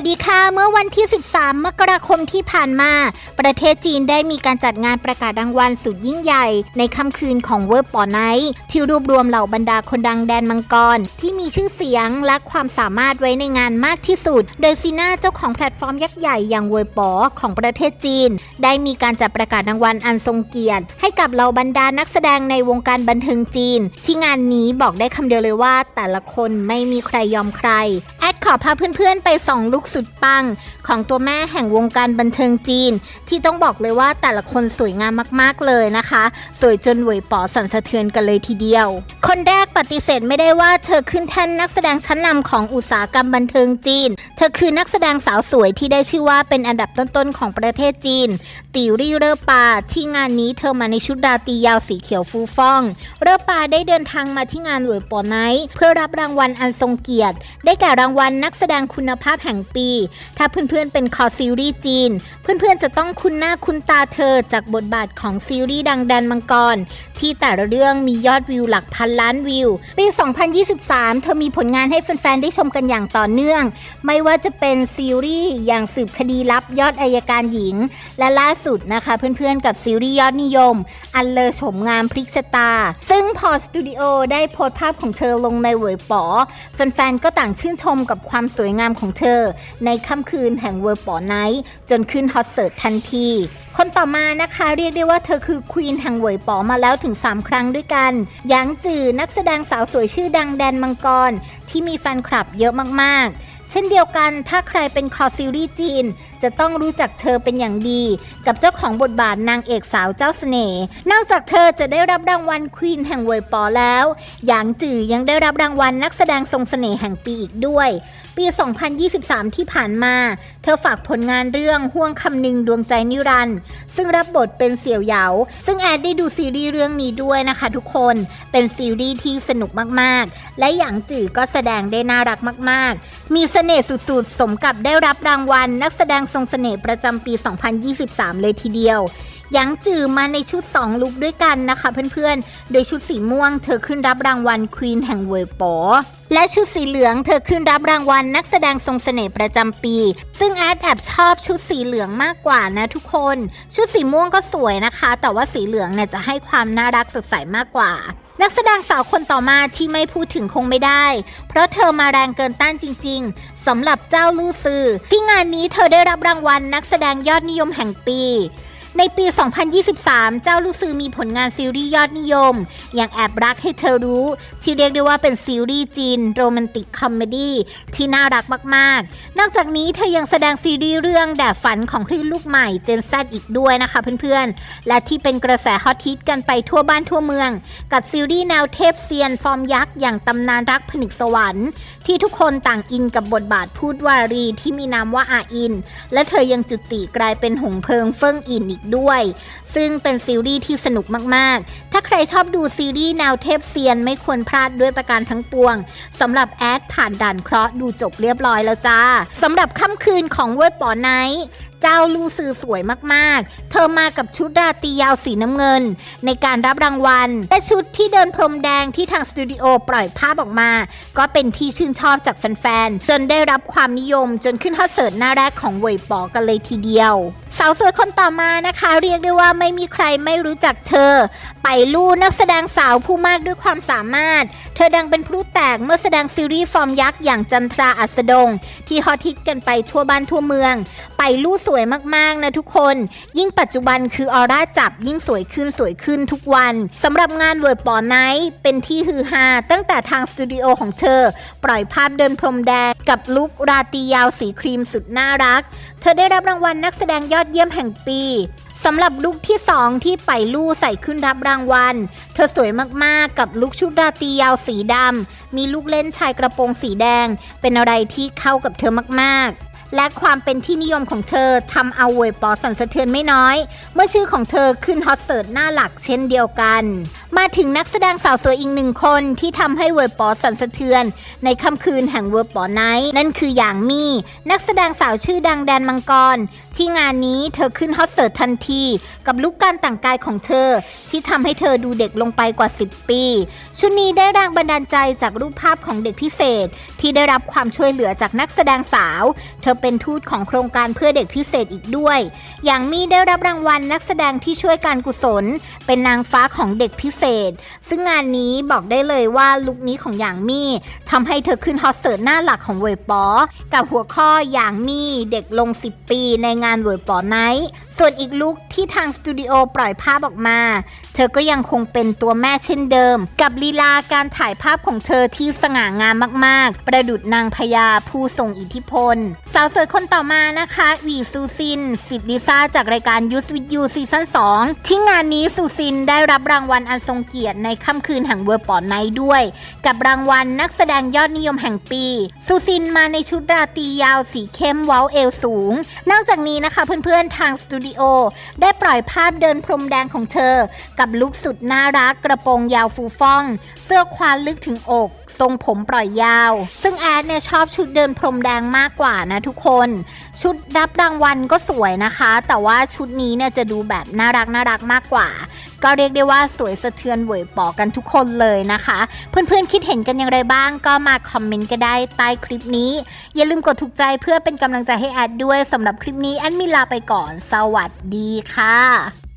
วัสดีค่ะ เมื่อวันที่ 13 มกราคมที่ผ่านมา ประเทศจีนได้มีการจัดงานประกาศรางวัลสุดยิ่งใหญ่ ในค่ำคืนของเวิร์บปอไนท์ที่รวบรวมเหล่าบรรดาคนดังแดนมังกร ที่มีชื่อเสียงและความสามารถไว้ในงานมากที่สุด โดยซีน่าเจ้าของแพลตฟอร์มยักษ์ใหญ่อย่างเวิร์บปอของประเทศจีน ได้มีการจัดประกาศรางวัลอันทรงเกียรติ ให้กับเหล่าบรรดานักแสดงในวงการบันเทิงจีน ที่งานนี้บอกได้คำเดียวเลยว่า แต่ละคนไม่มีใครยอมใคร ดขอพาเพื่อนๆไปส่องลุกสุดปัง ของตัวแม่แห่งวงการบันเทิงจีน ที่ต้องบอกเลยว่าแต่ละคนสวยงามมากๆเลยนะคะ สวยจนหวยป๋อสั่นสะเทือนกันเลยทีเดียว คนแรกปฏิเสธไม่ได้ว่าเธอขึ้นแท่นนักแสดงชั้นนำของอุตสาหกรรมบันเทิงจีน เธอคือนักแสดงสาวสวยที่ได้ชื่อว่าเป็นอันดับต้นๆของประเทศจีน ติวรี่เรอปา ที่งานนี้เธอมาในชุดราตรียาวสีเขียวฟูฟ่อง เรอปาได้เดินทางมาที่งานหวยปอไนท์เพื่อรับรางวัลอันทรงเกียรติ ได้แก่รางวัลนักแสดงคุณภาพแห่งปี ถ้าเพื่อนๆเป็นคอซีรีส์จีน เพื่อนๆจะต้องคุ้นหน้าคุ้นตาเธอจากบทบาทของซีรีส์ดังแดนมังกร ที่แต่ละเรื่องมียอดวิวหลักพันล้านวิว ปี 2023 เธอมีผลงานให้แฟนๆ ได้ชมกันอย่างต่อเนื่อง ไม่ว่าจะเป็นซีรีส์อย่างสืบคดีลับยอดอายการหญิง และล่าสุดนะคะเพื่อนๆ กับซีรีส์ยอดนิยม อันเลอโฉมงามพริกชะตา ซึ่งพอสตูดิโอได้โพสต์ภาพของเธอลงในเวยป๋อแฟนๆ ก็ต่างชื่นชมกับความสวยงามของเธอ ในค่ำคืนแห่งเวอร์ปอไนท์จนขึ้นฮอตเสิร์ตทันที คนต่อมานะคะเรียกได้ว่าเธอคือควีนแห่งเวยป๋อมาแล้วถึง 3 ครั้งด้วยกันหยางจือนักแสดงสาวสวยชื่อดังแดนมังกร ที่มีแฟนคลับเยอะมากๆ เช่นเดียวกันถ้าใครเป็นคอซีรีส์จีน จะต้องรู้จักเธอเป็นอย่างดี กับเจ้าของบทบาทนางเอกสาวเจ้าเสน่ห์นอกจากเธอจะได้รับรางวัลควีนแห่งเวยปอแล้วหยางจื่อยังได้รับรางวัลนักแสดงทรงเสน่ห์แห่งปีอีกด้วย ปี 2023 ที่ผ่านมา เธอฝากผลงานเรื่องห่วงคำนึงดวงใจนิรันด์ซึ่งรับบทเป็นเสี่ยวเหยา ซึ่งแอดได้ดูซีรีส์เรื่องนี้ด้วยนะคะทุกคน เป็นซีรีส์ที่สนุกมากๆ และหยางจื่อก็แสดงได้น่ารักมาก ๆ มีเสน่ห์สุดๆ สมกับได้รับรางวัล นักแสดงทรงเสน่ห์ประจำปี 2023 เลยทีเดียว ยางจือมาในชุด 2 ลุคด้วยกันนะคะเพื่อนๆ โดยชุดสีม่วงเธอขึ้นรับรางวัลควีนแห่งเวยโปและชุดสีเหลืองเธอขึ้นรับรางวัลนักแสดงทรงเสน่ห์ประจำปี ซึ่งแอดแอบชอบชุดสีเหลืองมากกว่านะทุกคน ชุดสีม่วงก็สวยนะคะ แต่ว่าสีเหลืองเนี่ยจะให้ความน่ารักสดใสมากกว่านักแสดงสาวคนต่อมาที่ไม่พูดถึงคงไม่ได้ เพราะเธอมาแรงเกินต้านจริงๆสำหรับเจ้าลู่ซือที่งานนี้เธอได้รับรางวัลนักแสดงยอดนิยมแห่งปี ในปี 2023 เจ้าลูกซือมีผลงานซีรีส์ยอดนิยม อย่างแอบรักให้เธอรู้ ที่เรียกได้ว่าเป็นซีรีส์จีนโรแมนติกคอมเมดี้ที่น่ารักมาก ๆ นอกจากนี้เธอยังแสดงซีรีส์เรื่องแดดฝันของคลื่นลูกใหม่เจนซอีกด้วยนะคะเพื่อน ๆ และที่เป็นกระแสฮอตฮิตกันไปทั่วบ้านทั่วเมือง กับซีรีส์แนวเทพเซียนฟอร์มยักษ์อย่างตำนานรักผนึกสวรรค์ ที่ทุกคนต่างอินกับบทบาทพูดวารีที่มีนามว่าอาอิน และเธอยังจุติกลายเป็นหงเพลิงเฟิ่งอินอีกด้วย ซึ่งเป็นซีรีส์ที่สนุกมากๆ ถ้าใครชอบดูซีรีส์แนวเทพเซียนไม่ควรพลาดด้วยประการทั้งปวงสำหรับแอดผ่านด่านเคราะห์ดูจบเรียบร้อยแล้วจ้าสำหรับค่ำคืนของเวิร์ดปอไนท์ เจ้าลูซือสวยมากๆ เธอมากับชุดราตรียาวสีน้ำเงิน ในการรับรางวัล และชุดที่เดินพรมแดงที่ทางสตูดิโอปล่อยภาพออกมา ก็เป็นที่ชื่นชอบจากแฟนๆ จนได้รับความนิยมจนขึ้นฮอตเสิร์ตหน้าแรกของเวยปอกันเลยทีเดียว สาวสวยคนต่อมานะคะ เรียกได้ว่าไม่มีใครไม่รู้จักเธอ ไปลู่นักแสดงสาวผู้มากด้วยความสามารถ เธอดังเป็นพลุแตกเมื่อแสดงซีรีส์ฟอร์มยักษ์อย่างจันทราอัสดง ที่ฮอตฮิตกันไปทั่วบ้านทั่วเมือง ไปลู่สวยมากๆนะทุกคน ยิ่งปัจจุบันคือออร่าจับยิ่งสวยขึ้นสวยขึ้นทุกวันสำหรับงานเวิร์ดปอไนท์เป็นที่ฮือฮาตั้งแต่ทางสตูดิโอของเธอ ปล่อยภาพเดินพรมแดงกับลุคราตรียาวสีครีมสุดน่ารัก เธอได้รับรางวัลนักแสดงยอดเยี่ยมแห่งปีสำหรับลุคที่ 2 ที่ไปลู่ใส่ขึ้นรับรางวัล เธอสวยมากๆกับลุคชุดราตรียาวสีดำ มีลูกเล่นชายกระโปรงสีแดง เป็นอะไรที่เข้ากับเธอมากๆ และความเป็นที่นิยมของเธอทำเอาเวยปอสันสะเทือนไม่น้อย เมื่อชื่อของเธอขึ้นฮอตเสิร์ตหน้าหลักเช่นเดียวกัน มาถึงนักแสดงสาวสวยอีกหนึ่งคนที่ทำให้เวยปอสั่นสะเทือน ในค่ำคืนแห่งเวยปอไนท์นั่นคืออย่างมี่ นักแสดงสาวชื่อดังแดนมังกร ที่งานนี้เธอขึ้นฮอตเสิร์ตทันที กับลุคการแต่งกายของเธอ ที่ทำให้เธอดูเด็กลงไปกว่า 10 ปี ชุดนี้ได้แรงบันดาลใจจากรูปภาพของเด็กพิเศษ ที่ได้รับความช่วยเหลือจากนักแสดงสาว เธอเป็นทูตของโครงการเพื่อเด็กพิเศษอีกด้วย อย่างมี่ได้รับรางวัลนักแสดงที่ช่วยการกุศล เป็นนางฟ้าของเด็กพิเศษซึ่งงานนี้บอกได้เลยว่าลุคนี้ของอย่างมี่ทำให้เธอขึ้นฮอตเสิร์ตหน้าหลักของเวยป๋อกับหัวข้ออย่างมี่เด็กลง 10 ปีในงานเวยป๋อไนท์ส่วนอีกลุคที่ทางสตูดิโอปล่อยภาพออกมา ธอก็ยังคงเป็นตัวแม่เช่นเดิม กับลีลาการถ่ายภาพของเธอที่สง่างามมาก ๆ ประดุดนางพญาผู้ทรงอิทธิพล สาวสวยคนต่อมานะคะวีซูซิน สิทธิลิซ่าจากรายการยูสวิ t ยูซีซั่น2ที่งานนี้ซูซินได้รับรางวัลอันทรงเกียรติในค่ำคืนแห่งเวอร์ปอนไนท์ด้วย กับรางวัลนักแสดงยอดนิยมแห่งปีซูซินมาในชุดราตรียาวสีเข้มเว้าเอวสูง นอกจากนี้นะคะเพื่อนๆทางสตูดิโอได้ปล่อยภาพเดินพรมแดงของเธอกับลุคสุดน่ารักกระโปรงยาวฟูฟ่อง เสื้อควานลึกถึงอก ทรงผมปล่อยยาว ซึ่งแอดเนี่ยชอบชุดเดินพรมแดงมากกว่านะทุกคน ชุดรับรางวัลก็สวยนะคะ แต่ว่าชุดนี้เนี่ยจะดูแบบน่ารักน่ารักมากกว่า ก็เรียกได้ว่าสวยสะเทือนเวยปอกันทุกคนเลยนะคะ เพื่อนๆคิดเห็นกันอย่างไรบ้าง ก็มาคอมเมนต์ก็ได้ใต้คลิปนี้ อย่าลืมกดถูกใจเพื่อเป็นกำลังใจให้แอดด้วยสำหรับคลิปนี้แอดมิลาไปก่อน สวัสดีค่ะ